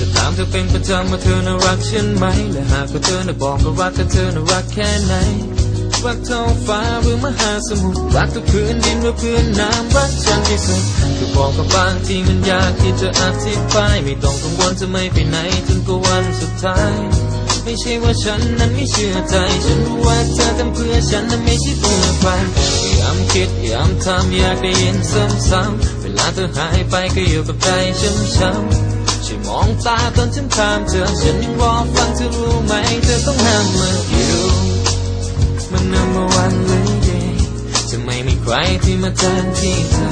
จะถามเป็นประจำว่าเธอน่ารักฉันไหม และหากว่าเธอน่ะบอกก็รักแต่เธอน่ารักแค่ไหน รักท้องฟ้าหรือมหาสมุทร รักทุกพื้นดินหรือพื้นน้ำรักฉันที่สุดคือบอกกับบางที่มันยากที่จะอธิบาย ไม่ต้องกังวลจะไม่ไปไหนจนกว่าวันสุดท้าย ไม่ใช่ว่าฉันนั้นไม่เชื่อใจ ฉันรู้ว่าเธอทำเพื่อฉันนั้นไม่ใช่เพื่อใครพยายามคิดพยายามทำอยากได้ยินซ้ำๆเวลาเธอหายไปก็อยู่กับใจช้ำๆ ช่วยมองตาตอนฉันถามเธอ ฉันยังรอฟังเธอรู้ไหม เธอต้องห้ามมาอยู่มัน number one lady จะไม่มีใครที่มาแทนที่เธอ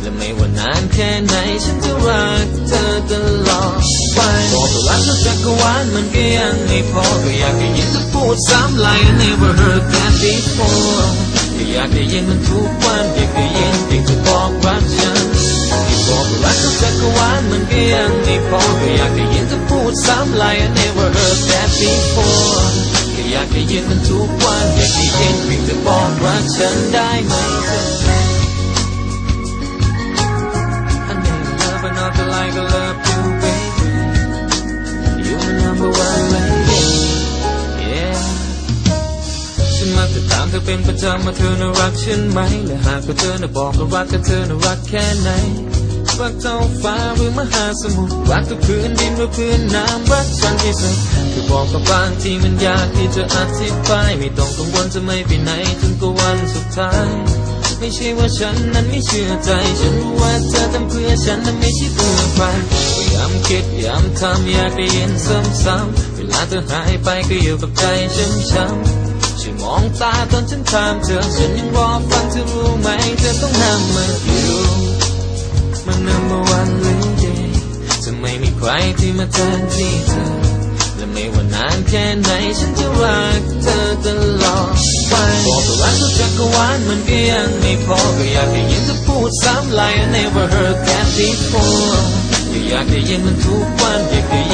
และไม่ว่านานแค่ไหน ฉันจะรักเธอตลอดไปบอกว่ารักทั้งจักรวาลมันก็ยังไม่พอก็อยากได้ยินเธอพูดซ้ำ like I never heard that before ก็อยากได้ยินมันทุกวันอยากได้ยินเพียงเธอบอกรักฉันที่บอกว่ารั กทั้งจักรวาลมันก็ยังไม่พอก็อยากได้ยินเธอพูดซ้ำ like I never heard that before ก็อยากได้ยินมันทุกวันอยากได้ยินเพียงเธอบอกรักฉันได้ไหมเธอ I never love another like I love you, baby. You're my number one lady. Yeah. ฉันมักจะถามเธอเป็นประจำว่าเธอน่ารักฉันไหมและหากว่าเธอน่ะบอกก็รักแต่เธอน่ารักแค่ไหน รักเท้องฟ้าหรือมหาสมุทรรักทุกพื้นดินหรือพื้นน้ำรักฉันที่สุดคือบอกกับบางที่มันยากที่จะอธิบายไม่ต้องกังวลจะไม่ไปไหนจนกวันสุดท้าย ไม่ใช่ว่าฉันนั้นไม่เชื่อใจ ฉันรู้ว่าเธอทำเพื่อฉันนั้นไม่ใช่เพื่อใครพยายามคิดพยายามทำอยากได้ยินซ้ำๆเวลาเธอหายไปก็อยู่กับใจช้ำๆช่วยมองตาตอนฉันถามเธอฉันยังรอฟังเธอ รที่มาแทนที่เธอ และไม่ว่านานแค่ไหนฉันจะรักเธอตลอดไปบอกว่ารักทุกจักรวาลมันก็ยังไม่พอก็อยากได้ยินเธอพูดซ้ำ like I never heard that before ก็อยากได้ยินมันทุกวันอยากได้ยิน